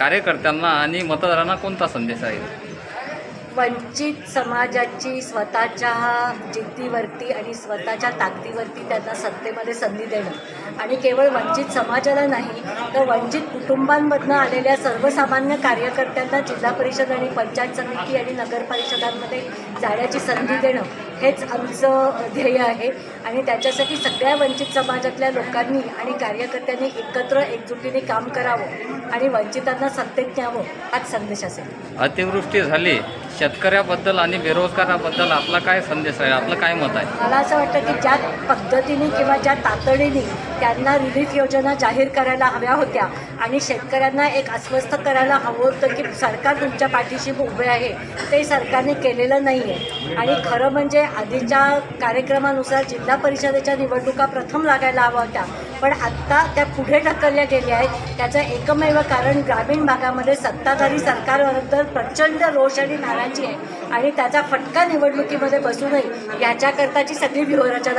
कार्यकर्त्यांना आणि मतदारांना कोणता संदेश आहे? वंचित समाजाची स्वतःच्या जिद्दीवरती आणि स्वतःच्या ताकदीवरती त्यांना सत्तेमध्ये संधी देणं. आणि केवळ वंचित समाजाला नाही तर वंचित कुटुंबांमधनं आलेल्या सर्वसामान्य कार्यकर्त्यांना जिल्हा परिषद आणि पंचायत समिती आणि नगर परिषदांमध्ये जाण्याची संधी देणं हेच आमचं ध्येय आहे. आणि त्याच्यासाठी सगळ्या वंचित समाजातल्या लोकांनी आणि कार्यकर्त्यांनी एकत्र एकजुटीने काम करावं. आणि वंचितांना सत्तेत न्यावं हाच संदेश असेल. अतिवृष्टी झाली. शेतकऱ्याबद्दल आणि बेरोजगाराबद्दल आपला काय संदेश आहे? आपलं काय मत आहे? मला असं वाटतं की ज्या पद्धतीने किंवा ज्या तातडीने त्यांना रिलीफ योजना जाहीर करायला हव्या होत्या आणि शेतकऱ्यांना एक अस्वस्थ करायला हवं होतं की सरकार तुमच्या पाठीशी उभे आहे ते सरकारने केलेलं नाही आहे आणि खरं म्हणजे आधीच्या कार्यक्रमानुसार जिल्हा परिषदेच्या निवडणुका प्रथम लागायला हव्या होत्या. पण आत्ता त्या पुढे ढकलल्या गेल्या आहेत. त्याचं एकमेव कारण ग्रामीण भागामध्ये सत्ताधारी सरकारबद्दल प्रचंड रोष आणि नाराजी आहे. आणि त्याचा फटका निवडणुकीमध्ये बसू नये याच्याकरताची सगळी व्यूहरचना